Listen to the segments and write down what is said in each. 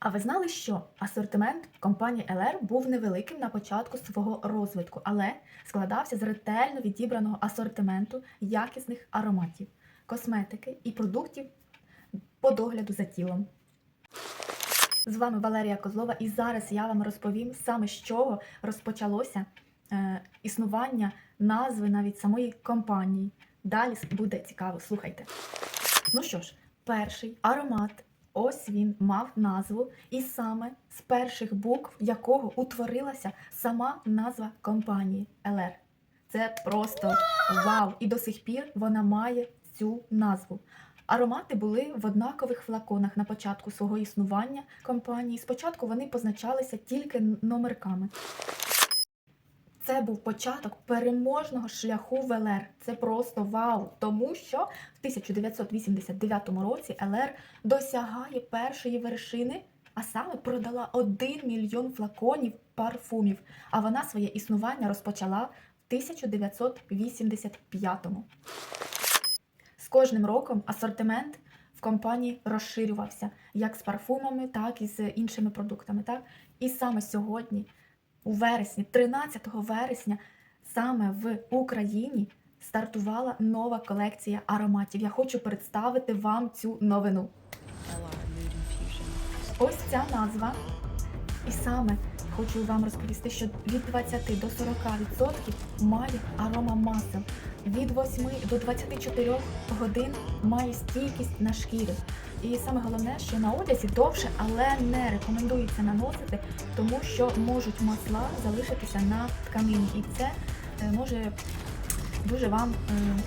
А ви знали, що асортимент компанії LR був невеликим на початку свого розвитку, але складався з ретельно відібраного асортименту якісних ароматів, косметики і продуктів по догляду за тілом. З вами Валерія Козлова, і зараз я вам розповім саме з чого розпочалося е, існування назви навіть самої компанії. Далі буде цікаво, слухайте. Ну що ж, перший аромат, ось він мав назву, і саме з перших букв якого утворилася сама назва компанії LR. Це просто вау! І до сих пір вона має цю назву. Аромати були в однакових флаконах на початку свого існування компанії. Спочатку вони позначалися тільки номерками. Це був початок переможного шляху в ЛР. Це просто вау! Тому що в 1989 році ЛР досягає першої вершини, а саме продала 1 мільйон флаконів парфумів. А вона своє існування розпочала в 1985-му. З кожним роком асортимент в компанії розширювався як з парфумами, так і з іншими продуктами. Так? І саме сьогодні, у вересні, 13 вересня, саме в Україні стартувала нова колекція ароматів. Я хочу представити вам цю новину. Ось ця назва. І саме хочу вам розповісти, що від 20 до 40% має арома масел. Від 8 до 24 годин має стійкість на шкірі. І саме головне, що на одязі довше, але не рекомендується наносити, тому що можуть масла залишитися на тканині. І це е, може дуже вам е,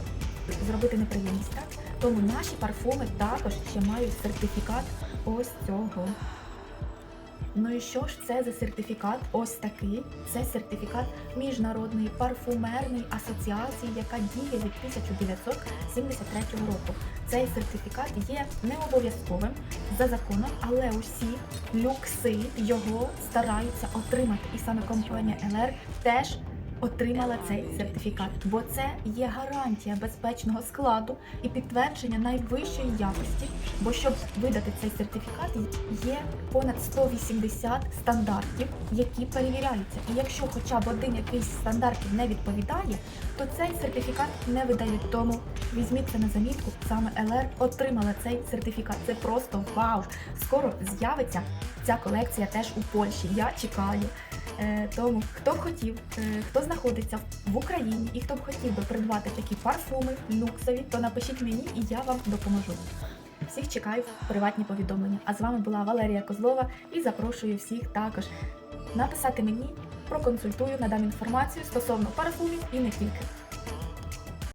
зробити неприємність. Так? Тому наші парфуми також ще мають сертифікат ось цього. Ну і що ж це за сертифікат? Ось такий. Це сертифікат Міжнародної парфумерної асоціації, яка діє від 1973 року. Цей сертифікат є не обов'язковим за законом, але усі люкси його стараються отримати. І саме компанія ЛР теж отримала цей сертифікат, бо це є гарантія безпечного складу і підтвердження найвищої якості. Бо щоб видати цей сертифікат, є понад 180 стандартів, які перевіряються. І якщо хоча б один якийсь з стандартів не відповідає, то цей сертифікат не видають. Тому візьміть це на замітку. Саме ЛР отримала цей сертифікат. Це просто вау! Скоро з'явиться ця колекція теж у Польщі. Я чекаю. Е, Тому хто б хотів, е, хто знаходиться в Україні і хто б хотів би придбати такі парфуми люксові, то напишіть мені і я вам допоможу. Всіх чекаю в приватні повідомлення. А з вами була Валерія Козлова і запрошую всіх також написати мені, проконсультую, надам інформацію стосовно парфумів і не тільки.